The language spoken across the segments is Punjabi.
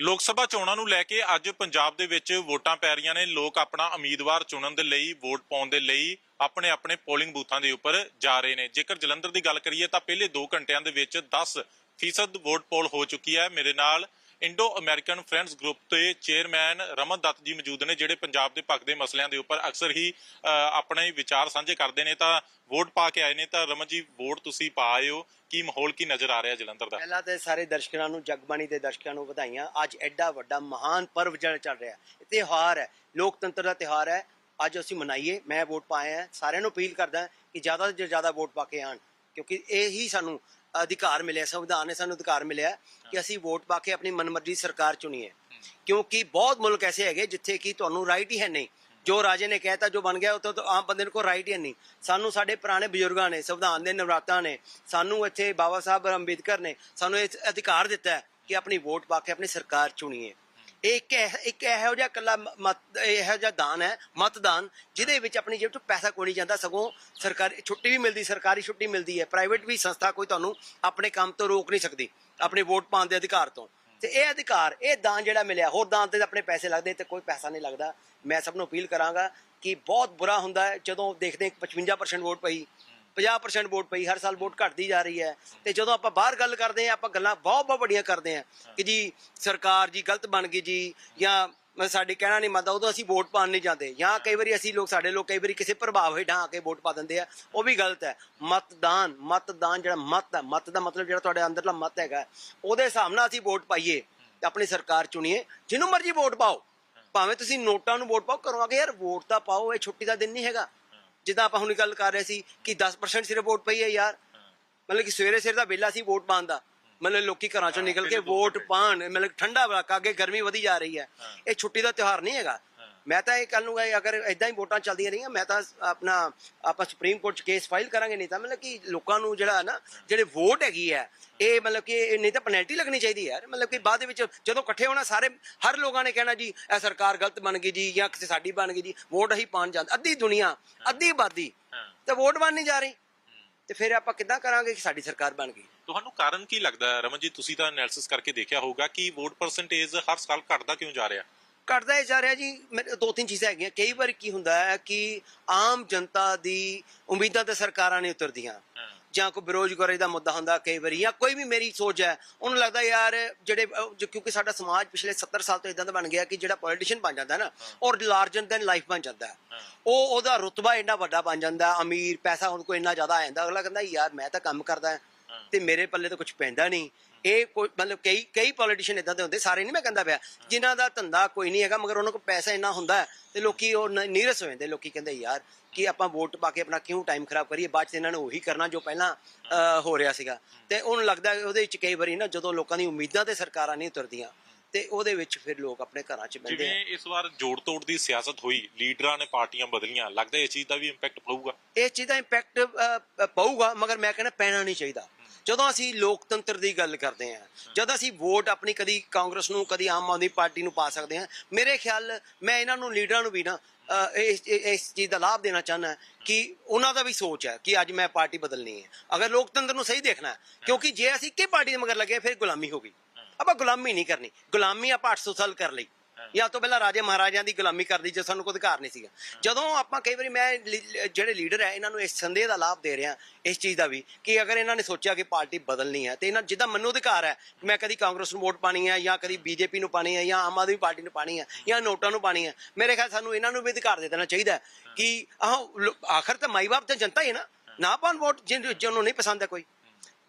ਲੋਕ ਸਭਾ ਚੋਣਾਂ ਨੂੰ ਲੈ ਕੇ ਅੱਜ ਪੰਜਾਬ ਦੇ ਵਿੱਚ ਵੋਟਾਂ ਪੈ ਰਹੀਆਂ ਨੇ। ਲੋਕ ਆਪਣਾ ਉਮੀਦਵਾਰ ਚੁਣਨ ਦੇ ਲਈ, ਵੋਟ ਪਾਉਣ ਦੇ ਲਈ ਆਪਣੇ ਆਪਣੇ ਪੋਲਿੰਗ ਬੂਥਾਂ ਦੇ ਉੱਪਰ ਜਾ ਰਹੇ ਨੇ। ਜੇਕਰ ਜਲੰਧਰ ਦੀ ਗੱਲ ਕਰੀਏ ਤਾਂ ਪਹਿਲੇ 2 ਘੰਟਿਆਂ ਦੇ ਵਿੱਚ 10 ਫੀਸਦ ਵੋਟ ਪੋਲ ਹੋ ਚੁੱਕੀ ਹੈ। ਮੇਰੇ ਨਾਲ ਇੰਡੋ ਅਮਰੀਕਨ ਫਰੈਂਡਸ ਗਰੁੱਪ ਦੇ ਚੇਅਰਮੈਨ ਰਮਨ ਦੱਤ ਜੀ ਮੌਜੂਦ ਨੇ, ਜਿਹੜੇ ਪੰਜਾਬ ਦੇ ਭਗਦੇ ਮਸਲਿਆਂ ਦੇ ਉੱਪਰ ਅਕਸਰ ਹੀ ਆਪਣੇ ਵਿਚਾਰ ਸਾਂਝੇ ਕਰਦੇ ਨੇ, ਤਾਂ ਵੋਟ ਪਾ ਕੇ ਆਏ ਨੇ, ਤਾਂ ਰਮਨ ਜੀ, ਵੋਟ ਤੁਸੀਂ ਪਾ ਆਏ ਹੋ। ਕੀ ਮਾਹੌਲ, ਕੀ ਨਜ਼ਰ ਆ ਰਿਹਾ ਜਲੰਧਰ ਦਾ? ਪਹਿਲਾਂ ਤੇ ਸਾਰੇ ਦਰਸ਼ਕਾਂ ਨੂੰ, ਜਗਬਾਣੀ ਦੇ ਦਰਸ਼ਕਾਂ ਨੂੰ ਵਧਾਈਆਂ। ਅੱਜ ਐਡਾ ਵੱਡਾ ਮਹਾਨ ਪਰਵ ਜਿਹੜਾ ਚੱਲ ਰਿਹਾ ਹੈ। ਇਹ ਤਿਉਹਾਰ ਹੈ। ਲੋਕਤੰਤਰ ਦਾ ਤਿਉਹਾਰ ਹੈ। ਅੱਜ ਅਸੀਂ ਮਨਾਈਏ। ਮੈਂ ਵੋਟ ਪਾਇਆ ਸਾਰਿਆਂ ਨੂੰ ਅਪੀਲ ਕਰਦਾ ਕਿ ਜ਼ਿਆਦਾ ਤੋਂ ਜ਼ਿਆਦਾ ਵੋਟ ਪਾ ਕੇ ਆਣ ਕਿਉਂਕਿ ਇਹ ਹੀ ਸਾਨੂੰ ਅਧਿਕਾਰ ਮਿਲਿਆ ਸੰਵਿਧਾਨ ਨੇ ਸਾਨੂੰ ਅਧਿਕਾਰ ਮਿਲਿਆ ਕਿ ਅਸੀਂ ਵੋਟ ਪਾ ਕੇ ਆਪਣੀ ਮਨਮਰਜ਼ੀ ਸਰਕਾਰ ਚੁਣੀਏ। ਕਿਉਂਕਿ ਬਹੁਤ ਮੁਲਕ ਐਸੇ ਹੈਗੇ ਜਿੱਥੇ ਕਿ ਤੁਹਾਨੂੰ ਰਾਈਟ ਹੀ ਹੈ ਨਹੀਂ। ਜੋ ਰਾਜੇ ਨੇ ਕਹਿਤਾ ਜੋ ਬਣ ਗਿਆ ਉਹ ਤਾਂ ਆਮ ਬੰਦੇ ਨੂੰ ਕੋਈ ਰਾਈਟ ਹੀ ਨਹੀਂ। ਸਾਨੂੰ ਸਾਡੇ ਪੁਰਾਣੇ ਬਜ਼ੁਰਗਾਂ ਨੇ ਸੰਵਿਧਾਨ ਦੇ ਨਵਰਾਤਾਂ ਨੇ ਸਾਨੂੰ ਇੱਥੇ ਬਾਬਾ ਸਾਹਿਬ ਅੰਬੇਦਕਰ ਨੇ ਸਾਨੂੰ ਇਹ ਅਧਿਕਾਰ ਦਿੱਤਾ ਹੈ ਕਿ ਆਪਣੀ ਵੋਟ ਪਾ ਕੇ ਆਪਣੀ ਸਰਕਾਰ ਚੁਣੀਏ। ਇਹ ਇੱਕ ਇਹ- ਇੱਕ ਇਹੋ ਜਿਹਾ ਕੱਲਾ ਮਤ, ਇਹੋ ਜਿਹਾ ਦਾਨ ਹੈ, ਮਤਦਾਨ, ਜਿਹਦੇ ਵਿੱਚ ਆਪਣੀ ਜੇਬ ਤੋਂ ਪੈਸਾ ਕੋਈ ਨਹੀਂ ਜਾਂਦਾ, ਸਗੋਂ ਸਰਕਾਰੀ, ਛੁੱਟੀ ਵੀ ਮਿਲਦੀ, ਸਰਕਾਰੀ ਛੁੱਟੀ ਮਿਲਦੀ ਹੈ ਪ੍ਰਾਈਵੇਟ ਵੀ ਸੰਸਥਾ ਕੋਈ ਤੁਹਾਨੂੰ ਆਪਣੇ ਕੰਮ ਤੋਂ ਰੋਕ ਨਹੀਂ ਸਕਦੀ, ਆਪਣੇ ਵੋਟ ਪਾਉਣ ਦੇ ਅਧਿਕਾਰ ਤੋਂ। ਤੇ ਇਹ ਅਧਿਕਾਰ, ਇਹ ਦਾਨ ਜਿਹੜਾ ਮਿਲਿਆ, ਹੋਰ ਦਾਨ ਤੇ ਆਪਣੇ ਪੈਸੇ ਲੱਗਦੇ, ਤੇ ਕੋਈ ਪੈਸਾ ਨਹੀਂ ਲੱਗਦਾ। ਮੈਂ ਸਭ ਨੂੰ ਅਪੀਲ ਕਰਾਂਗਾ ਕਿ ਬਹੁਤ ਬੁਰਾ ਹੁੰਦਾ ਹੈ, ਜਦੋਂ ਦੇਖਦੇ ਹਾਂ ਕਿ 55% ਵੋਟ ਪਈ 50% ਵੋਟ ਪਈ, ਹਰ ਸਾਲ ਵੋਟ ਘਟਦੀ ਜਾ ਰਹੀ ਹੈ। ਤੇ ਜਦੋਂ ਆਪਾਂ ਬਾਹਰ ਗੱਲ ਕਰਦੇ ਹਾਂ, ਆਪਾਂ ਗੱਲਾਂ ਬਹੁਤ ਬਹੁਤ ਵੱਡੀਆਂ ਕਰਦੇ ਹਾਂ ਕਿ ਜੀ ਸਰਕਾਰ ਜੀ ਗਲਤ ਬਣ ਗਈ ਜੀ ਜਾਂ ਮੈਂ ਸਾਡੇ ਕਹਿਣਾ ਨਹੀਂ ਮੰਨਦਾ, ਉਦੋਂ ਅਸੀਂ ਵੋਟ ਪਾਣ ਨਹੀਂ ਜਾਂਦੇ। ਜਾਂ ਕਈ ਵਾਰੀ ਅਸੀਂ ਲੋਕ, ਸਾਡੇ ਲੋਕ ਕਈ ਵਾਰੀ ਕਿਸੇ ਪ੍ਰਭਾਵ ਹੇਠਾਂ ਆ ਕੇ ਵੋਟ ਪਾ ਦਿੰਦੇ ਆ, ਉਹ ਵੀ ਗਲਤ ਹੈ। ਮਤਦਾਨ ਮਤਦਾਨ ਜਿਹੜਾ ਮਤ ਹੈ, ਮਤ ਦਾ ਮਤਲਬ ਜਿਹੜਾ ਤੁਹਾਡੇ ਅੰਦਰਲਾ ਮਤ ਹੈਗਾ, ਉਹਦੇ ਹਿਸਾਬ ਨਾਲ ਅਸੀਂ ਵੋਟ ਪਾਈਏ ਤੇ ਆਪਣੀ ਸਰਕਾਰ ਚੁਣੀਏ, ਜਿਹਨੂੰ ਮਰਜ਼ੀ ਵੋਟ ਪਾਓ। ਭਾਵੇਂ ਤੁਸੀਂ ਨੋਟਾਂ ਨੂੰ ਵੋਟ ਪਾਓ ਕਰੋ ਕੇ ਯਾਰ ਵੋਟ ਤਾਂ ਪਾਓ, ਇਹ ਛੁੱਟੀ ਦਾ ਦਿਨ ਨਹੀਂ ਹੈਗਾ। ਜਿੱਦਾਂ ਆਪਾਂ ਹੁਣ ਗੱਲ ਕਰ ਰਹੇ ਸੀ ਕਿ 10% ਸਿਰਫ ਵੋਟ ਪਈ ਹੈ ਯਾਰ। ਮਤਲਬ ਕਿ ਸਵੇਰੇ ਸਵੇਰ ਦਾ ਵੇਲਾ ਸੀ ਵੋਟ ਪਾਉਣ ਦਾ। ਮਤਲਬ ਲੋਕੀ ਘਰਾਂ ਚੋਂ ਨਿਕਲ ਕੇ ਵੋਟ ਪਾਣ ਮਤਲਬ ਠੰਡਾ ਇਲਾਕਾ ਅੱਗੇ ਗਰਮੀ ਵਧੀ ਜਾ ਰਹੀ ਹੈ। ਇਹ ਛੁੱਟੀ ਦਾ ਤਿਉਹਾਰ ਨਹੀਂ ਹੈਗਾ। ਮੈਂ ਤਾਂ ਇਹ ਕੱਲ ਨੂੰ ਅਗਰ ਇਦਾਂ ਹੀ ਵੋਟਾਂ ਚੱਲਦੀਆਂ ਰਹੀਆਂ ਮੈਂ ਤਾਂ ਆਪਣਾ ਆਪਾਂ ਸੁਪਰੀਮ ਕੋਰਟ 'ਚ ਕੇਸ ਫਾਈਲ ਕਰਾਂਗੇ ਨਹੀਂ ਤਾਂ ਮਤਲਬ ਕਿ ਲੋਕਾਂ ਨੂੰ ਜਿਹੜਾ ਨਾ ਜਿਹੜੇ ਵੋਟ ਹੈਗੀ ਹੈ ਇਹ ਮਤਲਬ ਕਿ ਨਹੀਂ ਤਾਂ ਪੈਨਲਟੀ ਲੱਗਣੀ ਚਾਹੀਦੀ ਯਾਰ। ਮਤਲਬ ਕਿ ਬਾਅਦ ਦੇ ਵਿੱਚ ਜਦੋਂ ਇਕੱਠੇ ਹੋਣਾ ਸਾਰੇ ਹਰ ਲੋਕਾਂ ਨੇ ਕਹਿਣਾ ਜੀ ਇਹ ਸਰਕਾਰ ਗਲਤ ਬਣ ਗਈ ਜੀ ਜਾਂ ਕਿਸੇ ਸਾਡੀ ਬਣ ਗਈ ਜੀ ਵੋਟ ਅਸੀਂ ਪਾਣ ਜਾਂਦੇ ਅੱਧੀ ਦੁਨੀਆ ਅੱਧੀ ਆਬਾਦੀ ਤੇ ਵੋਟ ਬਣ ਨਹੀਂ ਜਾ ਰਹੀ। ਤੇ ਫਿਰ ਆਪਾਂ ਕਿੱਦਾਂ ਕਰਾਂਗੇ ਕਿ ਸਾਡੀ ਸਰਕਾਰ ਬਣ ਗਈ? ਤੁਹਾਨੂੰ ਕਾਰਨ ਕੀ ਲੱਗਦਾ ਰਮਨ ਜੀ ਤੁਸੀਂ ਤਾਂ ਐਨਾਲਿਸਿਸ ਕਰਕੇ ਦੇਖਿਆ ਹੋਊਗਾ ਕਿ ਵੋਟ ਪਰਸੈਂਟੇਜ ਹਰ ਸਾਲ ਘਟਦਾ ਕਿਉਂ ਜਾ ਰਿਹਾ? ਘਟਦਾ ਜਾ ਰਿਹਾ ਜੀ। ਮੇਰੇ- ਦੋ ਤਿੰਨ ਚੀਜ਼ਾਂ ਹੈਗੀਆਂ। ਕਈ ਵਾਰ ਕੀ ਹੁੰਦਾ ਹੈ ਕਿ ਆਮ ਜਨਤਾ ਦੀ ਉਮੀਦਾਂ ਤੇ ਸਰਕਾਰਾਂ ਨਹੀਂ ਉਤਰਦੀਆਂ। ਜਾਂ ਕੋਈ ਬੇਰੋਜ਼ਗਾਰੀ ਦਾ ਮੁੱਦਾ ਹੁੰਦਾ ਕਈ ਵਾਰੀ ਜਾਂ ਕੋਈ ਵੀ ਮੇਰੀ ਸੋਚ ਹੈ ਉਹਨੂੰ ਲੱਗਦਾ ਯਾਰ ਜਿਹੜੇ ਕਿਉਂਕਿ ਸਾਡਾ ਸਮਾਜ ਪਿਛਲੇ 70 ਸਾਲ ਤੋਂ ਇਦਾਂ ਦਾ ਬਣ ਗਿਆ ਕਿ ਜਿਹੜਾ ਪੋਲੀਟੀਸ਼ੀਅਨ ਬਣ ਜਾਂਦਾ ਨਾ ਔਰ ਲਾਰਜਰ ਦੈਨ ਲਾਈਫ ਬਣ ਜਾਂਦਾ। ਉਹ ਉਹਦਾ ਰੁਤਬਾ ਇੰਨਾ ਵੱਡਾ ਬਣ ਜਾਂਦਾ ਅਮੀਰ ਪੈਸਾ ਉਹਨੂੰ ਕੋਈ ਇੰਨਾ ਜ਼ਿਆਦਾ ਆ ਜਾਂਦਾ ਅਗਲਾ ਕਹਿੰਦਾ ਯਾਰ ਮੈਂ ਤਾਂ ਕੰਮ ਕਰਦਾ ਹਾਂ। ਤੇ ਮੇਰੇ ਪੱਲੇ ਤਾਂ ਕੁਝ ਪੈਂਦਾ ਨਹੀਂ। ਇਹ ਕੋਈ ਮਤਲਬ ਕਈ ਕਈ ਪੋਲੀਟੀਸ਼ੀਅਨ ਇਦਾਂ ਦੇ ਹੁੰਦੇ ਸਾਰੇ ਨਹੀਂ ਮੈਂ ਕਹਿੰਦਾ ਪਿਆ। ਜਿਨ੍ਹਾਂ ਦਾ ਧੰਦਾ ਕੋਈ ਨਹੀਂ ਹੈਗਾ ਮਗਰ ਉਹਨਾਂ ਕੋਲ ਪੈਸਾ ਇੰਨਾ ਹੁੰਦਾ ਤੇ ਲੋਕੀ ਉਹ ਨੀਰਸ ਹੋ ਜਾਂਦੇ ਲੋਕੀ ਕਹਿੰਦੇ ਯਾਰ ਕਿ ਆਪਾਂ ਵੋਟ ਪਾ ਕੇ ਆਪਣਾ ਕਿਉਂ ਟਾਈਮ ਖਰਾਬ ਕਰੀਏ ਬਾਅਦ ਚ ਇਹਨਾਂ ਨੇ ਉਹੀ ਕਰਨਾ ਜੋ ਪਹਿਲਾਂ ਹੋ ਰਿਹਾ ਸੀਗਾ। ਤੇ ਉਹਨੂੰ ਲੱਗਦਾ ਉਹਦੇ ਵਿੱਚ ਕਈ ਵਾਰੀ ਨਾ ਜਦੋਂ ਲੋਕਾਂ ਦੀ ਉਮੀਦਾਂ ਤੇ ਸਰਕਾਰਾਂ ਨਹੀਂ ਉਤਰਦੀਆਂ ਤੇ ਉਹਦੇ ਵਿੱਚ ਫਿਰ ਲੋਕ ਆਪਣੇ ਘਰਾਂ 'ਚ ਬਹਿੰਦੇ ਆ। ਜਿਵੇਂ ਇਸ ਵਾਰ ਜੋੜ ਤੋੜ ਦੀ ਸਿਆਸਤ ਹੋਈ ਲੀਡਰਾਂ ਨੇ ਪਾਰਟੀਆਂ ਬਦਲੀਆਂ ਲੱਗਦਾ ਇਸ ਚੀਜ਼ ਦਾ ਵੀ ਇੰਪੈਕਟ ਪਊਗਾ? ਇਸ ਚੀਜ਼ ਦਾ ਇੰਪੈਕਟ ਪਊਗਾ ਮਗਰ ਮੈਂ ਕਹਿੰਦਾ ਪੈਣਾ ਨਹੀਂ ਚਾਹੀਦਾ। ਜਦੋਂ ਅਸੀਂ ਲੋਕਤੰਤਰ ਦੀ ਗੱਲ ਕਰਦੇ ਹਾਂ, ਜਦੋਂ ਅਸੀਂ ਵੋਟ ਆਪਣੀ ਕਦੀ ਕਾਂਗਰਸ ਨੂੰ, ਕਦੀ ਆਮ ਆਦਮੀ ਪਾਰਟੀ ਨੂੰ ਪਾ ਸਕਦੇ ਹਾਂ, ਮੇਰੇ ਖਿਆਲ ਮੈਂ ਇਹਨਾਂ ਨੂੰ ਲੀਡਰਾਂ ਨੂੰ ਵੀ ਨਾ ਇਸ ਇਸ ਚੀਜ਼ ਦਾ ਲਾਭ ਦੇਣਾ ਚਾਹੁੰਦਾ ਕਿ ਉਹਨਾਂ ਦਾ ਵੀ ਸੋਚ ਹੈ ਕਿ ਅੱਜ ਮੈਂ ਪਾਰਟੀ ਬਦਲਣੀ ਹੈ। ਅਗਰ ਲੋਕਤੰਤਰ ਨੂੰ ਸਹੀ ਦੇਖਣਾ ਕਿਉਂਕਿ ਜੇ ਅਸੀਂ ਇੱਕੇ ਪਾਰਟੀ ਦੇ ਮਗਰ ਲੱਗੇ ਫਿਰ ਗੁਲਾਮੀ ਹੋ ਗਈ। ਆਪਾਂ ਗੁਲਾਮੀ ਨਹੀਂ ਕਰਨੀ। ਗੁਲਾਮੀ ਆਪਾਂ 800 ਸਾਲ ਕਰ ਲਈ। ਜਾਂ ਤੋਂ ਪਹਿਲਾਂ ਰਾਜੇ ਮਹਾਰਾਜਿਆਂ ਦੀ ਗੁਲਾਮੀ ਕਰਦੀ ਜੇ ਸਾਨੂੰ ਕੋਈ ਅਧਿਕਾਰ ਨਹੀਂ ਸੀਗਾ। ਜਦੋਂ ਆਪਾਂ ਕਈ ਵਾਰੀ ਮੈਂ ਜਿਹੜੇ ਲੀਡਰ ਹੈ ਇਹਨਾਂ ਨੂੰ ਇਸ ਸੰਦੇਹ ਦਾ ਲਾਭ ਦੇ ਰਿਹਾ ਇਸ ਚੀਜ਼ ਦਾ ਵੀ ਕਿ ਅਗਰ ਇਹਨਾਂ ਨੇ ਸੋਚਿਆ ਕਿ ਪਾਰਟੀ ਬਦਲਣੀ ਹੈ ਤੇ ਇਹਨਾਂ ਜਿੱਦਾਂ ਮੈਨੂੰ ਅਧਿਕਾਰ ਹੈ ਮੈਂ ਕਦੀ ਕਾਂਗਰਸ ਨੂੰ ਵੋਟ ਪਾਣੀ ਹੈ ਜਾਂ ਕਦੀ ਬੀਜੇਪੀ ਨੂੰ ਪਾਣੀ ਹੈ ਜਾਂ ਆਮ ਆਦਮੀ ਪਾਰਟੀ ਨੂੰ ਪਾਣੀ ਹੈ ਜਾਂ ਨੋਟਾਂ ਨੂੰ ਪਾਣੀ ਹੈ ਮੇਰੇ ਖਿਆਲ ਸਾਨੂੰ ਇਹਨਾਂ ਨੂੰ ਵੀ ਅਧਿਕਾਰ ਦੇ ਦੇਣਾ ਚਾਹੀਦਾ ਕਿ ਆਹ ਆਖਰ ਤਾਂ ਮਾਈ ਬਾਪ ਤੇ ਜਨਤਾ ਹੀ ਹੈ ਨਾ। ਨਾ ਪਾਣ ਵੋਟ ਜਿਹਨੂੰ ਨਹੀਂ ਪਸੰਦ ਹੈ ਕੋਈ।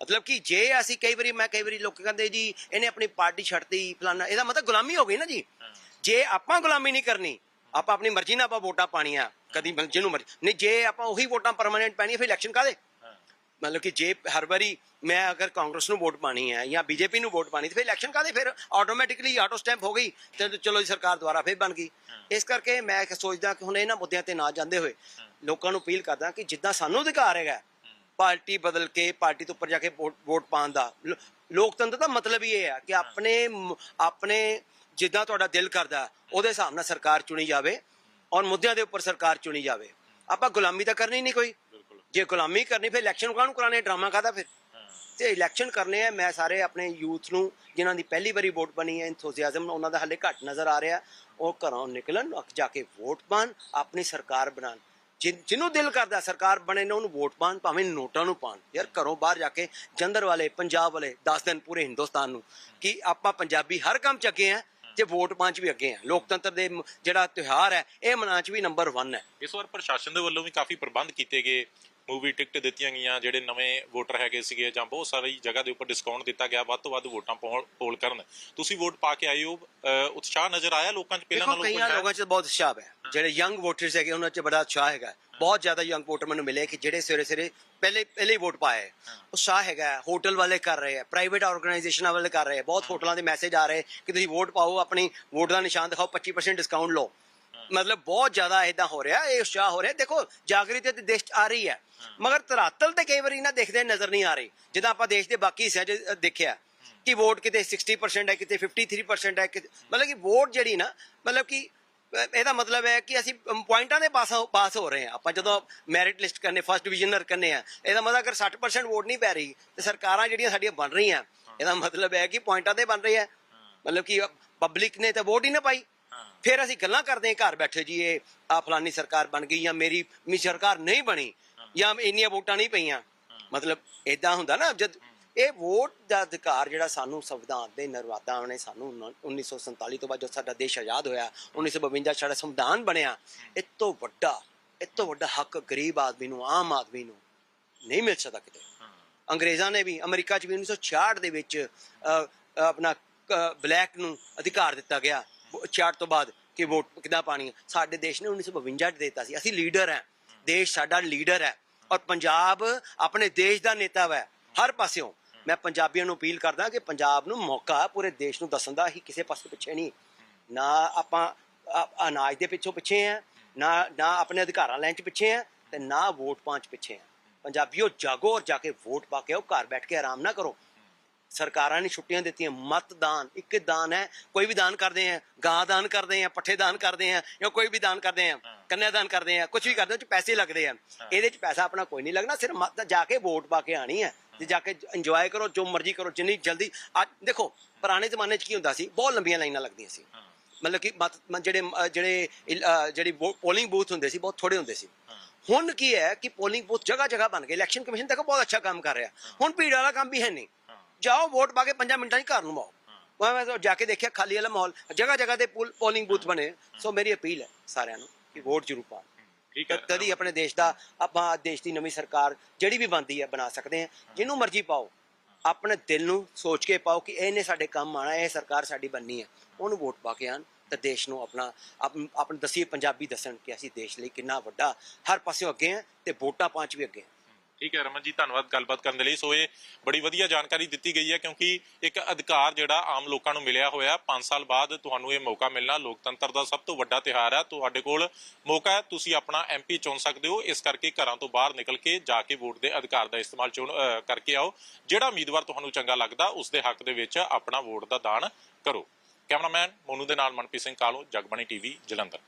ਮਤਲਬ ਕਿ ਜੇ ਅਸੀਂ ਕਈ ਵਾਰੀ ਮੈਂ ਕਈ ਵਾਰੀ ਲੋਕ ਕਹਿੰਦੇ ਜੀ ਇਹਨੇ ਆਪਣੀ ਪਾਰਟੀ ਛੱਡਤੀ ਫਲਾਨਾ ਇਹਦਾ ਮਤਲਬ ਗੁਲਾਮੀ ਹੋ ਗਈ ਨਾ ਜੀ। ਜੇ ਆਪਾਂ ਗੁਲਾਮੀ ਨਹੀਂ ਕਰਨੀ ਆਪਾਂ ਆਪਣੀ ਮਰਜ਼ੀ ਨਾਲ ਆਪਾਂ ਵੋਟਾਂ ਪਾਣੀਆਂ ਕਦੀ ਜਿਹਨੂੰ ਮਰਜ਼ੀ ਨਹੀਂ ਜੇ ਆਪਾਂ ਉਹੀ ਵੋਟਾਂ ਪਰਮਾਨੈਂਟ ਪੈਣੀਆਂ ਫਿਰ ਇਲੈਕਸ਼ਨ ਕਾਦੇ ਮਤਲਬ ਕਿ ਜੇ ਹਰ ਵਾਰੀ ਮੈਂ ਅਗਰ ਕਾਂਗਰਸ ਨੂੰ ਵੋਟ ਪਾਣੀ ਹੈ ਜਾਂ ਬੀਜੇਪੀ ਨੂੰ ਵੋਟ ਪਾਣੀ ਤੇ ਫਿਰ ਇਲੈਕਸ਼ਨ ਕਾਦੇ ਫਿਰ ਆਟੋਮੈਟਿਕਲੀ ਆਟੋ ਸਟੈਂਪ ਹੋ ਗਈ ਤੇ ਚਲੋ ਜੀ ਸਰਕਾਰ ਦੁਆਰਾ ਫਿਰ ਬਣ ਗਈ। ਇਸ ਕਰਕੇ ਮੈਂ ਸੋਚਦਾ ਕਿ ਹੁਣ ਇਹਨਾਂ ਮੁੱਦਿਆਂ ਤੇ ਨਾ ਜਾਂਦੇ ਹੋਏ ਲੋਕਾਂ ਨੂੰ ਅਪੀਲ ਕਰਦਾ ਕਿ ਜਿੱਦਾਂ ਸਾਨੂੰ ਅਧਿਕਾਰ ਹੈਗਾ ਪਾਰਟੀ ਬਦਲ ਕੇ ਪਾਰਟੀ ਤੋਂ ਉੱਪਰ ਜਾ ਕੇ ਵੋਟ ਵੋਟ ਪਾਉਣ ਦਾ। ਲੋ- ਲੋਕਤੰਤਰ ਦਾ ਮਤਲਬ ਹੀ ਇਹ ਹੈ ਕਿ ਆਪਣੇ ਮ- ਆਪਣੇ ਜਿੱਦਾਂ ਤੁਹਾਡਾ ਦਿਲ ਕਰਦਾ ਉਹਦੇ ਹਿਸਾਬ ਨਾਲ ਸਰਕਾਰ ਚੁਣੀ ਜਾਵੇ ਔਰ ਮੁੱਦਿਆਂ ਦੇ ਉੱਪਰ ਸਰਕਾਰ ਚੁਣੀ ਜਾਵੇ। ਆਪਾਂ ਗੁਲਾਮੀ ਤਾਂ ਕਰਨੀ ਨਹੀਂ ਕੋਈ। ਜੇ ਗੁਲਾਮੀ ਕਰਨੀ ਫਿਰ ਇਲੈਕਸ਼ਨ ਕਾਹਨੂੰ ਕਰਾਣੇ ਡਰਾਮਾ ਕਾਹਦਾ ਫਿਰ? ਤੇ ਇਲੈਕਸ਼ਨ ਕਰਨੇ ਆ ਮੈਂ ਸਾਰੇ ਆਪਣੇ ਯੂਥ ਨੂੰ ਜਿਨ੍ਹਾਂ ਦੀ ਪਹਿਲੀ ਵਾਰੀ ਵੋਟ ਬਣੀ ਹੈ ਇੰਥੂਸੀਆਜ਼ਮ ਉਹਨਾਂ ਦਾ ਹਲੇ ਘੱਟ ਨਜ਼ਰ ਆ ਰਿਹਾ ਉਹ ਘਰੋਂ ਨਿਕਲਣ ਜਾ ਕੇ ਵੋਟ ਪਾਣ ਆਪਣੀ ਸਰਕਾਰ ਬਣਾਉਣ। ਜਿਹਨੂੰ ਦਿਲ ਕਰਦਾ ਸਰਕਾਰ ਬਣੇ ਨਾ ਉਹਨੂੰ ਵੋਟ ਪਾਣ ਭਾਵੇਂ ਨੋਟਾਂ ਨੂੰ ਪਾਣ ਯਾਰ ਘਰੋਂ ਬਾਹਰ ਜਾ ਕੇ ਜੰਦਰ ਵਾਲੇ, ਪੰਜਾਬ ਵਾਲੇ ਦੱਸ ਦਿਨ ਪੂਰੇ ਹਿੰਦੁਸਤਾਨ ਨੂੰ ਕਿ ਆਪਾਂ ਪੰਜਾਬੀ ਹਰ ਕੰਮ ਚ ਅੱਗੇ ਆ ਤੇ ਵੋਟ ਪਾਣ ਚ ਵੀ ਅੱਗੇ ਆ। ਲੋਕਤੰਤਰ ਦੇ ਜਿਹੜਾ ਤਿਉਹਾਰ ਹੈ, ਇਹ ਮਨਾਉਣ ਚ ਵੀ ਨੰਬਰ 1 ਹੈ। ਇਸ ਵਾਰ ਪ੍ਰਸ਼ਾਸਨ ਦੇ ਵੱਲੋਂ ਵੀ ਕਾਫੀ ਪ੍ਰਬੰਧ ਕੀਤੇ ਗਏ। ਮੂਵੀ ਟਿਕਟ ਦਿੱਤੀਆਂ ਗਈਆਂ ਜਿਹੜੇ ਨਵੇਂ ਵੋਟਰ ਹੈਗੇ ਸੀਗੇ ਜਾਂ ਬਹੁਤ ਸਾਰੀ ਜਗ੍ਹਾ ਦੇ ਉੱਪਰ ਡਿਸਕਾਊਂਟ ਦਿੱਤਾ ਗਿਆ ਵੱਧ ਤੋਂ ਵੱਧ ਵੋਟਾਂ ਪੋਲ ਕਰਨ। ਤੁਸੀਂ ਵੋਟ ਪਾ ਕੇ ਆਏ ਹੋ ਉਤਸ਼ਾਹ ਨਜ਼ਰ ਆਇਆ ਲੋਕਾਂ 'ਚ? ਪਹਿਲਾਂ ਨਾਲੋਂ ਕਈਆਂ? ਲੋਕਾਂ 'ਚ ਬਹੁਤ ਉਤਸ਼ਾਹ ਹੈ। ਜਿਹੜੇ ਯੰਗ ਵੋਟਰਸ ਹੈਗੇ ਉਹਨਾਂ 'ਚ ਬੜਾ ਉਤਸ਼ਾਹ ਹੈਗਾ। ਬਹੁਤ ਜ਼ਿਆਦਾ ਯੰਗ ਵੋਟਰ ਮੈਨੂੰ ਮਿਲੇ ਕਿ ਜਿਹੜੇ ਸਵੇਰੇ ਸਵੇਰੇ ਪਹਿਲੇ ਪਹਿਲੇ ਹੀ ਵੋਟ ਪਾਏ। ਉਤਸ਼ਾਹ ਹੈਗਾ ਹੋਟਲ ਵਾਲੇ ਕਰ ਰਹੇ ਆ ਪ੍ਰਾਈਵੇਟ ਆਰਗੇਨਾਈਜੇਸ਼ਨਾਂ ਵਾਲੇ ਕਰ ਰਹੇ ਆ ਬਹੁਤ ਹੋਟਲਾਂ ਦੇ ਮੈਸੇਜ ਆ ਰਹੇ ਕਿ ਤੁਸੀਂ ਵੋਟ ਪਾਓ ਆਪਣੀ ਵੋਟ ਦਾ ਨਿਸ਼ਾਨ ਦਿਖਾਓ 25% ਡਿਸਕਾਊਂਟ ਲਓ। ਮਤਲਬ ਬਹੁਤ ਜ਼ਿਆਦਾ ਇਦਾਂ ਹੋ ਰਿਹਾ ਇਹ ਉਤਸ਼ਾਹ ਹੋ ਰਿਹਾ। ਦੇਖੋ ਜਾਗਰੂਕਤਾ ਤੇ ਦੇਸ਼ 'ਚ ਆ ਰਹੀ ਹੈ ਮਗਰ ਧਰਾਤਲ ਤੇ ਕਈ ਵਾਰੀ ਨਾ ਦੇਖਦੇ ਨਜ਼ਰ ਨਹੀਂ ਆ ਰਹੀ। ਜਿੱਦਾਂ ਆਪਾਂ ਦੇਸ਼ ਦੇ ਬਾਕੀ ਹਿੱਸਿਆਂ 'ਚ ਦੇਖਿਆ ਕਿ ਵੋਟ ਕਿਤੇ 60% ਹੈ ਕਿਤੇ 53% ਹੈ ਮਤਲਬ ਕਿ ਵੋਟ ਜਿਹੜੀ ਨਾ ਮਤਲਬ ਕਿ ਇਹਦਾ ਮਤਲਬ ਹੈ ਕਿ ਅਸੀਂ ਪੁਆਇੰਟਾਂ ਦੇ ਪਾਸ ਪਾਸ ਹੋ ਰਹੇ ਹਾਂ। ਆਪਾਂ ਜਦੋਂ ਮੈਰਿਟ ਲਿਸਟ ਕਰਨੇ ਫਸਟ ਡਿਵੀਜ਼ਨਰ ਕਰਨੇ ਆ ਇਹਦਾ ਮਤਲਬ ਅਗਰ 60% ਵੋਟ ਨਹੀਂ ਪੈ ਰਹੀ ਤੇ ਸਰਕਾਰਾਂ ਜਿਹੜੀਆਂ ਸਾਡੀਆਂ ਬਣ ਰਹੀਆਂ ਇਹਦਾ ਮਤਲਬ ਹੈ ਕਿ ਪੁਆਇੰਟਾਂ ਤੇ ਬਣ ਰਹੀ ਹੈ। ਮਤਲਬ ਕਿ ਪਬਲਿਕ ਨੇ ਤਾਂ ਵੋਟ ਹੀ ਨਾ ਪਾਈ। ਫਿਰ ਅਸੀਂ ਗੱਲਾਂ ਕਰਦੇ ਹਾਂ, ਘਰ ਬੈਠੇ ਜੀ, ਇਹ ਆ ਫਲਾਨੀ ਸਰਕਾਰ ਬਣ ਗਈ ਜਾਂ ਮੇਰੀ ਮੀ ਸਰਕਾਰ ਨਹੀਂ ਬਣੀ ਜਾਂ ਇੰਨੀਆਂ ਵੋਟਾਂ ਨਹੀਂ ਪਈਆਂ। ਮਤਲਬ ਇਦਾਂ ਹੁੰਦਾ ਨਾ, ਜਦ ਇਹ ਵੋਟ ਦਾ ਅਧਿਕਾਰ ਜਿਹੜਾ ਸਾਨੂੰ ਸੰਵਿਧਾਨ ਦੇ ਨਿਰਮਾਤਾਵਾਂ ਨੇ, ਸਾਨੂੰ 1947 ਤੋਂ ਬਾਅਦ ਜਦ ਸਾਡਾ ਦੇਸ਼ ਆਜ਼ਾਦ ਹੋਇਆ 1952 ਸਾਡਾ ਸੰਵਿਧਾਨ ਬਣਿਆ, ਇਹ ਤੋਂ ਵੱਡਾ, ਇਹ ਤੋਂ ਵੱਡਾ ਹੱਕ ਗਰੀਬ ਆਦਮੀ ਨੂੰ, ਆਮ ਆਦਮੀ ਨੂੰ ਨਹੀਂ ਮਿਲ ਸਕਦਾ ਕਿਤੇ। ਅੰਗਰੇਜ਼ਾਂ ਨੇ ਵੀ, ਅਮਰੀਕਾ 'ਚ ਵੀ 1966 ਦੇ ਵਿੱਚ ਆਪਣਾ ਬਲੈਕ ਨੂੰ ਅਧਿਕਾਰ ਦਿੱਤਾ ਗਿਆ। 66 ਤੋਂ ਬਾਅਦ ਕਿ ਵੋਟ ਕਿੱਦਾਂ ਪਾਣੀ ਹੈ। ਸਾਡੇ ਦੇਸ਼ ਨੇ 1952 'ਚ ਦਿੱਤਾ ਸੀ। ਅਸੀਂ ਲੀਡਰ ਹੈ। ਦੇਸ਼ ਸਾਡਾ ਲੀਡਰ ਹੈ। ਔਰ ਪੰਜਾਬ ਆਪਣੇ ਦੇਸ਼ ਦਾ ਨੇਤਾ ਹੈ ਹਰ ਪਾਸਿਓਂ। ਮੈਂ ਪੰਜਾਬੀਆਂ ਨੂੰ ਅਪੀਲ ਕਰਦਾ ਕਿ ਪੰਜਾਬ ਨੂੰ ਮੌਕਾ ਪੂਰੇ ਦੇਸ਼ ਨੂੰ ਦੱਸਣ ਦਾ ਅਸੀਂ ਕਿਸੇ ਪਾਸੇ ਪਿੱਛੇ ਨਹੀਂ। ਨਾ ਆਪਾਂ ਅਨਾਜ ਦੇ ਪਿੱਛੋਂ ਪਿੱਛੇ ਆ ਨਾ ਨਾ ਆਪਣੇ ਅਧਿਕਾਰਾਂ ਲੈਣ ਚ ਪਿੱਛੇ ਆ ਤੇ ਨਾ ਵੋਟ ਪਾਉਣ ਚ ਪਿੱਛੇ ਆ ਪੰਜਾਬੀਓ ਜਾਗੋ ਔਰ ਜਾ ਕੇ ਵੋਟ ਪਾ ਕੇ ਆਓ। ਘਰ ਬੈਠ ਕੇ ਆਰਾਮ ਨਾ ਕਰੋ। ਸਰਕਾਰਾਂ ਨੇ ਛੁੱਟੀਆਂ ਦਿੱਤੀਆਂ ਮਤਦਾਨ ਇੱਕ ਦਾਨ ਹੈ ਕੋਈ ਵੀ ਦਾਨ ਕਰਦੇ ਆ ਗਾਂ ਦਾਨ ਕਰਦੇ ਆ ਪੱਠੇ ਦਾਨ ਕਰਦੇ ਆ ਜਾਂ ਕੋਈ ਵੀ ਦਾਨ ਕਰਦੇ ਆ ਕੰਨਿਆ ਦਾਨ ਕਰਦੇ ਆ ਕੁਝ ਵੀ ਕਰਦੇ ਉਹ ਚ ਪੈਸੇ ਲੱਗਦੇ ਆ। ਇਹਦੇ ਚ ਪੈਸਾ ਆਪਣਾ ਕੋਈ ਨਹੀਂ ਲੱਗਣਾ ਸਿਰਫ ਮਤ ਜਾ ਕੇ ਵੋਟ ਪਾ ਕੇ ਆਣੀ ਹੈ ਤੇ ਜਾ ਕੇ ਇੰਜੋਏ ਕਰੋ ਜੋ ਮਰਜ਼ੀ ਕਰੋ ਜਿੰਨੀ ਜਲਦੀ ਅੱਜ ਦੇਖੋ ਪੁਰਾਣੇ ਜ਼ਮਾਨੇ 'ਚ ਕੀ ਹੁੰਦਾ ਸੀ ਬਹੁਤ ਲੰਬੀਆਂ ਲਾਈਨਾਂ ਲੱਗਦੀਆਂ ਸੀ। ਮਤਲਬ ਕਿ ਮਤ ਜਿਹੜੇ ਜਿਹੜੇ ਜਿਹੜੀ ਪੋਲਿੰਗ ਬੂਥ ਹੁੰਦੇ ਸੀ ਬਹੁਤ ਥੋੜੇ ਹੁੰਦੇ ਸੀ। ਹੁਣ ਕੀ ਹੈ ਕਿ ਪੋਲਿੰਗ ਬੂਥ ਜਗ੍ਹਾ ਜਗ੍ਹਾ ਬਣ ਗਏ ਇਲੈਕਸ਼ਨ ਕਮਿਸ਼ਨ ਦੇਖੋ ਬਹੁਤ ਅੱਛਾ ਕੰਮ ਕਰ ਰਿਹਾ। ਹੁਣ ਭੀੜ ਵਾਲਾ ਕੰਮ ਵੀ ਹੈ ਨਹੀਂ। ਜਾਓ ਵੋਟ ਪਾ ਕੇ 5 ਮਿੰਟਾਂ 'ਚ ਘਰ ਨੂੰ ਆਓ। ਮੈਂ ਮੈਂ ਜਾ ਕੇ ਦੇਖਿਆ ਖਾਲੀ ਵਾਲਾ ਮਾਹੌਲ ਜਗ੍ਹਾ ਜਗ੍ਹਾ ਤੇ ਪੋਲਿੰਗ ਬੂਥ ਬਣੇ। ਸੋ ਮੇਰੀ ਅਪੀਲ ਹੈ ਸਾਰਿਆਂ ਨੂੰ ਕਿ ਵੋਟ ਜ਼ਰੂਰ ਪਾਓ। ਠੀਕ ਹੈ। ਹੀ ਆਪਣੇ ਦੇਸ਼ ਦਾ ਆਪਾਂ ਦੇਸ਼ ਦੀ ਨਵੀਂ ਸਰਕਾਰ ਜਿਹੜੀ ਵੀ ਬਣਦੀ ਹੈ ਬਣਾ ਸਕਦੇ ਹਾਂ। ਜਿਹਨੂੰ ਮਰਜ਼ੀ ਪਾਓ। ਆਪਣੇ ਦਿਲ ਨੂੰ ਸੋਚ ਕੇ ਪਾਓ ਕਿ ਇਹਨੇ ਸਾਡੇ ਕੰਮ ਆਣਾ ਇਹ ਸਰਕਾਰ ਸਾਡੀ ਬਣਨੀ ਹੈ। ਉਹਨੂੰ ਵੋਟ ਪਾ ਕੇ ਆਣ ਤੇ ਦੇਸ਼ ਨੂੰ ਆਪਣਾ ਆਪ- ਆਪਣੇ ਦਸੀਏ ਪੰਜਾਬੀ ਦੱਸਣ ਕਿ ਅਸੀਂ ਦੇਸ਼ ਲਈ ਕਿੰਨਾ ਵੱਡਾ ਹਰ ਪਾਸਿਓਂ ਅੱਗੇ ਹਾਂ ਤੇ ਵੋਟਾਂ ਪਾਂਚ ਵੀ ਅੱਗੇ ਹਾਂ। ਠੀਕ ਹੈ ਰਮਨ ਜੀ ਧੰਨਵਾਦ ਗੱਲਬਾਤ ਕਰਨ ਦੇ ਲਈ। ਸੋ ਇਹ ਬੜੀ ਵਧੀਆ ਜਾਣਕਾਰੀ ਦਿੱਤੀ ਗਈ ਹੈ ਕਿਉਂਕਿ ਇੱਕ ਅਧਿਕਾਰ ਜਿਹੜਾ ਆਮ ਲੋਕਾਂ ਨੂੰ ਮਿਲਿਆ ਹੋਇਆ 5 ਸਾਲ ਬਾਅਦ ਤੁਹਾਨੂੰ ਇਹ ਮੌਕਾ ਮਿਲਣਾ ਲੋਕਤੰਤਰ ਦਾ ਸਭ ਤੋਂ ਵੱਡਾ ਤਿਹਾਰ ਹੈ। ਤੁਹਾਡੇ ਕੋਲ ਮੌਕਾ ਹੈ ਤੁਸੀਂ ਆਪਣਾ ਐਮਪੀ ਚੁਣ ਸਕਦੇ ਹੋ। ਇਸ ਕਰਕੇ ਘਰਾਂ ਤੋਂ ਬਾਹਰ ਨਿਕਲ ਕੇ ਜਾ ਕੇ ਵੋਟ ਦੇ ਅਧਿਕਾਰ ਦਾ ਇਸਤੇਮਾਲ ਚੁਣ ਅ, ਕਰਕੇ ਆਓ। ਜਿਹੜਾ ਉਮੀਦਵਾਰ ਤੁਹਾਨੂੰ ਚੰਗਾ ਲੱਗਦਾ ਉਸ ਦੇ ਹੱਕ ਦੇ ਵਿੱਚ ਆਪਣਾ ਵੋਟ ਦਾ ਦਾਨ ਕਰੋ। ਕੈਮਰਾਮੈਨ ਮੋਨੂ ਦੇ ਨਾਲ ਮਨਪ੍ਰੀਤ ਸਿੰਘ ਕਾਲੂ ਜਗਬਾਣੀ ਟੀਵੀ ਜਲੰਧਰ।